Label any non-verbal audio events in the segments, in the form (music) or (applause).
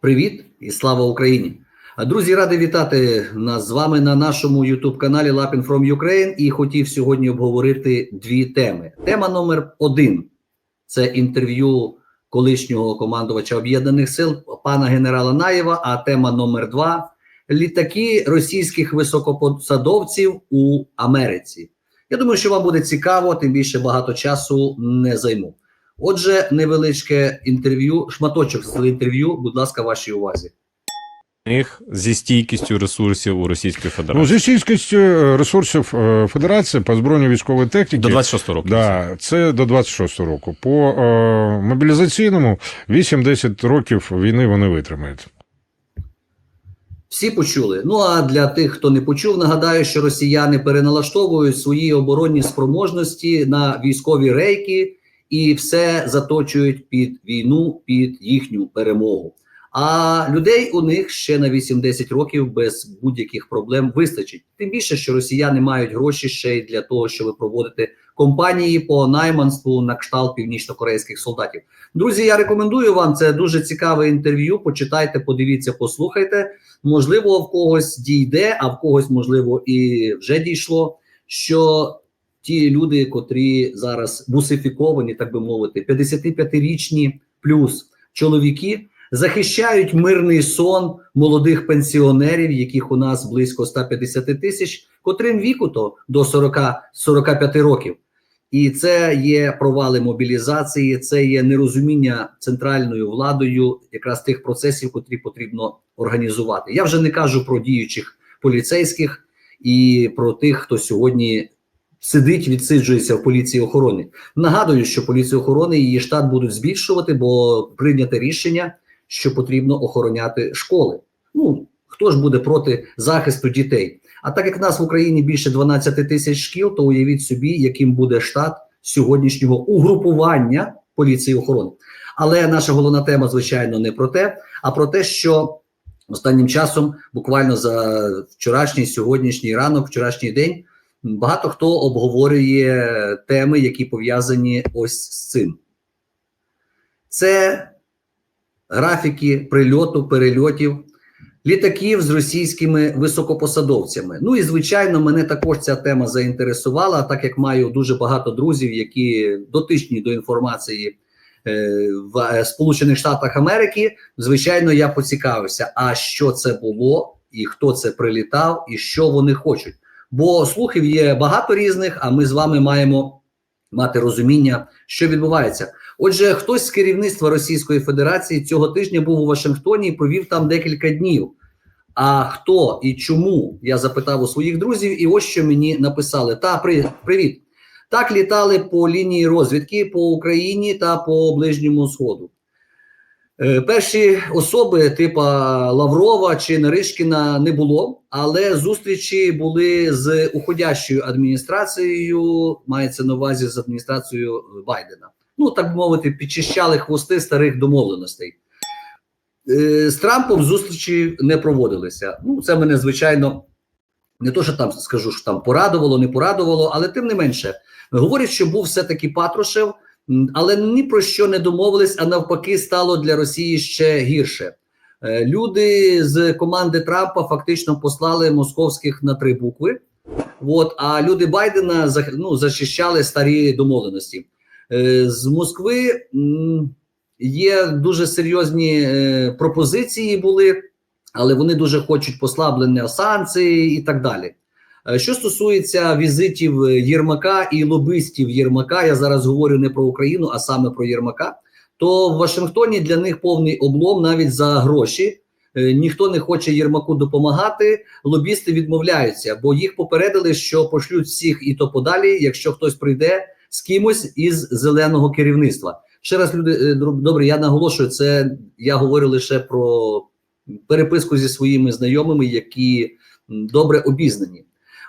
Привіт і слава Україні! Друзі, радий вітати нас з вами на нашому youtube каналі Lapin from Ukraine і хотів сьогодні обговорити дві теми. Тема номер один це інтерв'ю колишнього командувача об'єднаних сил пана генерала Наєва. А тема номер два літаки російських високопосадовців у Америці. Я думаю, що вам буде цікаво, тим більше багато часу не займу. Отже, невеличке інтерв'ю, шматочок з інтерв'ю, будь ласка, вашій увазі. них зі стійкістю ресурсів у Російської Ну, зі стійкістю ресурсів е, Федерації по збройній військової техніки. до 26 року. Да, це до 26 року. По е, мобілізаційному 8-10 років війни вони витримають. Всі почули. Ну а для тих, хто не почув, нагадаю, що росіяни переналаштовують свої оборонні спроможності на військові рейки і все заточують під війну, під їхню перемогу. А людей у них ще на 8-10 років без будь-яких проблем вистачить. Тим більше, що росіяни мають гроші ще й для того, щоб проводити компанії по найманству на кшталт північно-корейських солдатів. Друзі, я рекомендую вам це дуже цікаве інтерв'ю. Почитайте, подивіться, послухайте. Можливо, в когось дійде, а в когось, можливо, і вже дійшло. Що ті люди, котрі зараз бусифіковані, так би мовити, 55-річні плюс чоловіки, захищають мирний сон молодих пенсіонерів, яких у нас близько 150 тисяч, котрим віку то до 40-45 років. І це є провали мобілізації, це є нерозуміння центральною владою якраз тих процесів, котрі потрібно організувати. Я вже не кажу про діючих поліцейських і про тих, хто сьогодні сидить, відсиджується в поліції охорони. Нагадую, що поліцію охорони її штат будуть збільшувати, бо прийняте рішення, що потрібно охороняти школи. Ну хто ж буде проти захисту дітей? А так як нас в Україні більше 12 тисяч шкіл, то уявіть собі, яким буде штат сьогоднішнього угрупування поліції охорони. Але наша головна тема, звичайно, не про те, а про те, що останнім часом, буквально за вчорашній, сьогоднішній ранок, вчорашній день, багато хто обговорює теми, які пов'язані ось з цим. Це графіки прильоту, перельотів літаків з російськими високопосадовцями. Ну і звичайно, мене також ця тема заінтересувала, так як маю дуже багато друзів, які дотичні до інформації е, в е, Сполучених Штатах Америки. Звичайно, я поцікавився, а що це було, і хто це прилітав, і що вони хочуть. Бо слухів є багато різних, а ми з вами маємо мати розуміння, що відбувається. Отже, хтось з керівництва Російської Федерації цього тижня був у Вашингтоні і провів там декілька днів. А хто і чому я запитав у своїх друзів, і ось що мені написали: Та при, привіт. Так літали по лінії розвідки по Україні та по ближньому сходу. Е, перші особи, типа Лаврова чи Наришкіна, не було, але зустрічі були з уходящою адміністрацією, мається на увазі з адміністрацією Байдена. Ну так би мовити, підчищали хвости старих домовленостей. Е, з Трампом зустрічі не проводилися. Ну, це мене звичайно не то, що там скажу, що там порадувало, не порадувало, але тим не менше говорять, що був все-таки Патрушев, м, але ні про що не домовились, а навпаки, стало для Росії ще гірше. Е, Люди з команди Трампа фактично послали московських на три букви. От, а люди Байдена ну, захищали старі домовленості. Е, З Москви є дуже серйозні е, пропозиції були, але вони дуже хочуть послаблення санкцій і так далі. Е, Що стосується візитів е, Єрмака і лобистів Єрмака, я зараз говорю не про Україну, а саме про Єрмака. То в Вашингтоні для них повний облом навіть за гроші. Е, Ніхто не хоче Єрмаку допомагати. Лобісти відмовляються, бо їх попередили, що пошлють всіх і то подалі, якщо хтось прийде з кимось із зеленого керівництва. Ще раз люди добре. Я наголошую, це я говорю лише про переписку зі своїми знайомими, які добре обізнані.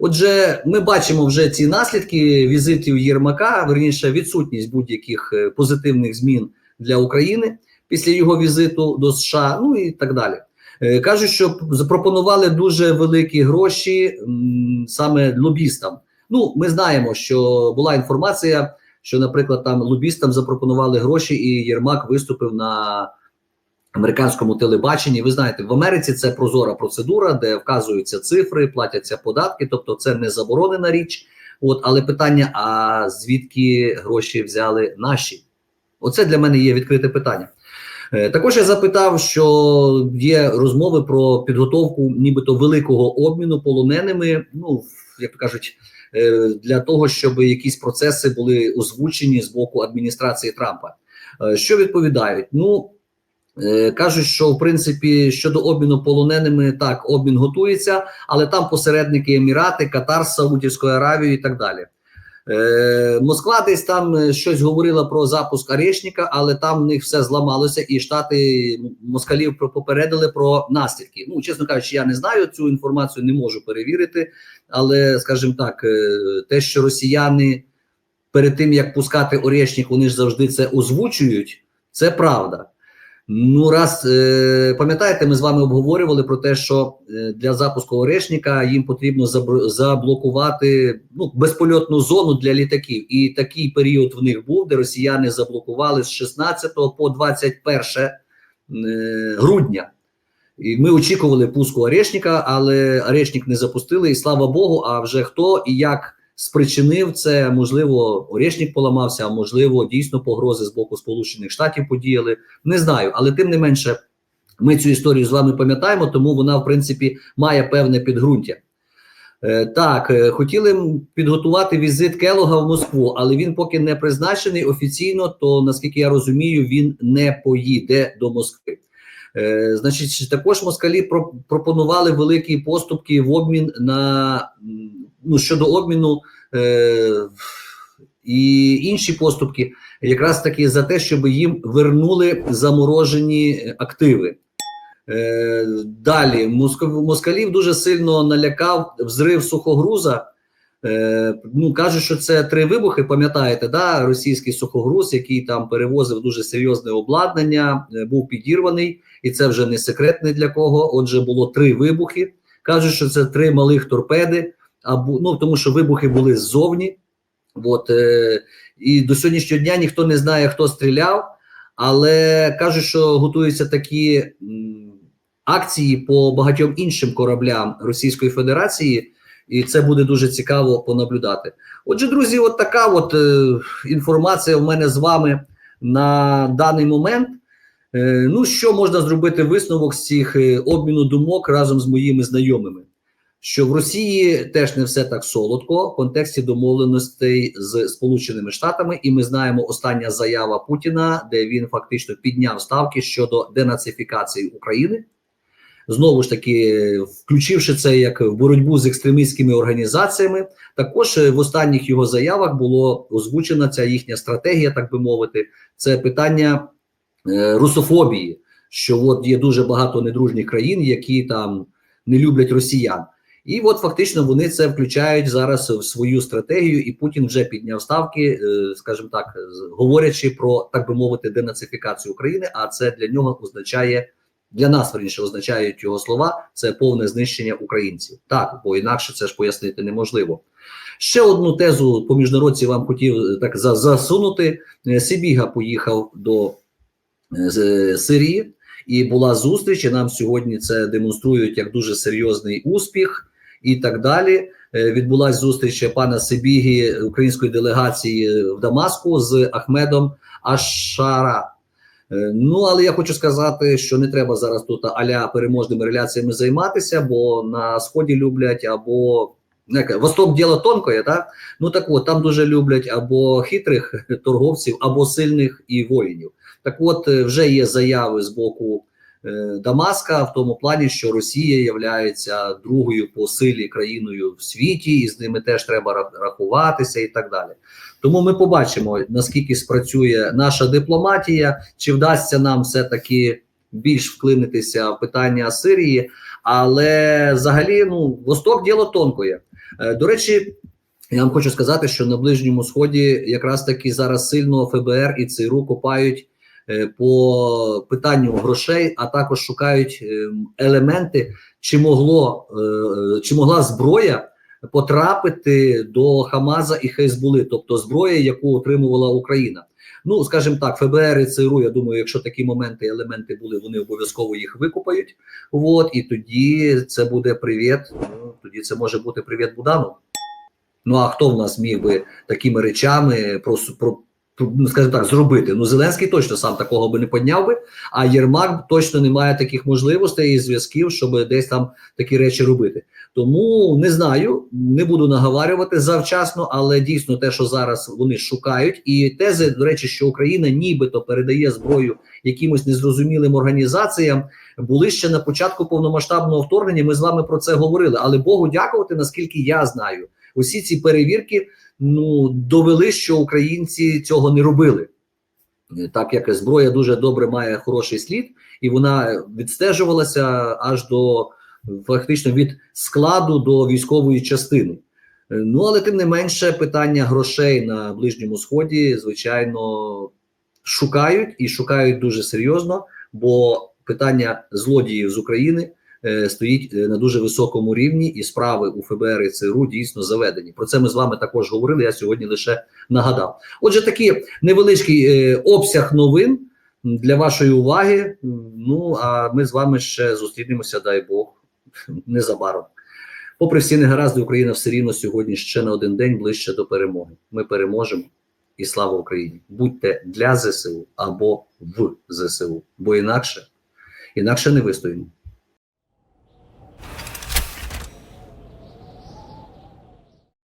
Отже, ми бачимо вже ці наслідки візитів Єрмака, верніше відсутність будь-яких е, позитивних змін для України після його візиту до США, ну і так далі. Е, Кажуть, що запропонували дуже великі гроші саме лобістам. Ну, ми знаємо, що була інформація, що, наприклад, там лобістам запропонували гроші, і Єрмак виступив на американському телебаченні. Ви знаєте, в Америці це прозора процедура, де вказуються цифри, платяться податки, тобто це не заборонена річ. От, але питання: а звідки гроші взяли наші? Оце для мене є відкрите питання. Е, Також я запитав, що є розмови про підготовку нібито великого обміну полоненими. Ну як то кажуть, е, для того, щоб якісь процеси були озвучені з боку адміністрації Трампа. Е, Що відповідають? Ну кажуть, що в принципі щодо обміну полоненими так обмін готується, але там посередники Емірати, Катар з Саудівською Аравією і так далі. Е, Москва десь там е, щось говорила про запуск Арешника, але там в них все зламалося, і штати москалів попередили про наслідки. Ну, чесно кажучи, я не знаю цю інформацію, не можу перевірити. Але, скажімо так, е, те, що росіяни перед тим як пускати Орешник, вони ж завжди це озвучують, це правда. Ну, раз е, пам'ятаєте, ми з вами обговорювали про те, що е, для запуску Орешника їм потрібно заблокувати ну, безпольотну зону для літаків. І такий період в них був, де росіяни заблокували з 16 по 21 е, грудня. І ми очікували пуску Орешника, але Орешник не запустили, і слава Богу. А вже хто і як спричинив це, можливо, Орешник поламався, а можливо, дійсно погрози з боку Сполучених Штатів подіяли. Не знаю, але тим не менше, ми цю історію з вами пам'ятаємо, тому вона, в принципі, має певне підґрунтя. Е, Так, е, хотіли підготувати візит Келога в Москву, але він поки не призначений офіційно, то наскільки я розумію, він не поїде до Москви. Е, значить, також москалі про, пропонували великі поступки в обмін на ну, щодо обміну е, і інші поступки, якраз таки за те, щоб їм вернули заморожені активи. Е, далі москалів дуже сильно налякав взрив сухогруза. Е, ну кажуть, що це три вибухи. Пам'ятаєте, да? російський сухогруз, який там перевозив дуже серйозне обладнання, е, був підірваний, і це вже не секрет ні для кого. Отже, було три вибухи. Кажуть, що це три малих торпеди, або ну тому, що вибухи були ззовні. От, е, і до сьогоднішнього дня ніхто не знає, хто стріляв, але кажуть, що готуються такі м, акції по багатьом іншим кораблям Російської Федерації, і це буде дуже цікаво понаблюдати. Отже, друзі, от така от е, інформація в мене з вами на даний момент. Е, ну, що можна зробити висновок з цих е, обміну думок разом з моїми знайомими? Що в Росії теж не все так солодко в контексті домовленостей з Сполученими Штатами, і ми знаємо остання заява Путіна, де він фактично підняв ставки щодо денацифікації України. Знову ж таки, включивши це як в боротьбу з екстремістськими організаціями, також в останніх його заявах було озвучена ця їхня стратегія, так би мовити, це питання е, русофобії, що от є дуже багато недружніх країн, які там не люблять росіян. І от фактично вони це включають зараз в свою стратегію, і Путін вже підняв ставки, е, скажімо так, говорячи про так би мовити денацифікацію України. А це для нього означає для нас верніше означають його слова. Це повне знищення українців. Так, бо інакше це ж пояснити неможливо. Ще одну тезу по міжнародці вам хотів е, так засунути. Е, Сибіга поїхав до Сирії, і була зустріч. І нам сьогодні це демонструють як дуже серйозний успіх і так далі. Е, Відбулась зустріч пана Сибіги української делегації в Дамаску з Ахмедом Ашара. Е, Ну, але я хочу сказати, що не треба зараз тут аля переможними реляціями займатися, бо на сході люблять або ну, як, Восток діло тонкое, так? Ну так от там дуже люблять або хитрих торговців, або сильних і воїнів. Так от е, вже є заяви з боку Дамаска в тому плані, що Росія є другою по силі країною в світі, і з ними теж треба рахуватися і так далі. Тому ми побачимо, наскільки спрацює наша дипломатія, чи вдасться нам все-таки більш вклинитися в питання Сирії. Але взагалі, ну, Восток діло тонкое. Е, До речі, я вам хочу сказати, що на Ближньому Сході якраз таки зараз сильно ФБР і ЦРУ копають е, по питанню грошей, а також шукають е, елементи, чи могло е, чи могла зброя потрапити до Хамаза і Хезбули, тобто зброї, яку отримувала Україна. Ну, скажімо так, ФБР і ЦРУ, я думаю, якщо такі моменти, елементи були, вони обов'язково їх викупають. От, і тоді це буде привіт. Ну, тоді це може бути привіт Будану. Ну а хто в нас міг би такими речами про, про, скажімо так, зробити? Ну, Зеленський точно сам такого би не підняв би, а Єрмак точно не має таких можливостей і зв'язків, щоб десь там такі речі робити. Тому не знаю, не буду наговарювати завчасно, але дійсно те, що зараз вони шукають, і тези, до речі, що Україна нібито передає зброю якимось незрозумілим організаціям, були ще на початку повномасштабного вторгнення. Ми з вами про це говорили. Але Богу дякувати, наскільки я знаю, усі ці перевірки ну довели, що українці цього не робили. Так як зброя дуже добре має хороший слід, і вона відстежувалася аж до фактично від складу до військової частини. Ну але тим не менше, питання грошей на ближньому сході, звичайно, шукають і шукають дуже серйозно, бо питання злодіїв з України стоїть е, на дуже високому рівні, і справи у ФБР і ЦРУ дійсно заведені. Про це ми з вами також говорили. Я сьогодні лише нагадав. Отже, такий невеличкий е, обсяг новин для вашої уваги. Ну а ми з вами ще зустрінемося, дай Бог, (laughs) незабаром. Попри всі негаразди, Україна все рівно сьогодні ще на один день ближче до перемоги. Ми переможемо і слава Україні! Будьте для ЗСУ або в ЗСУ, бо інакше, інакше не вистоїмо.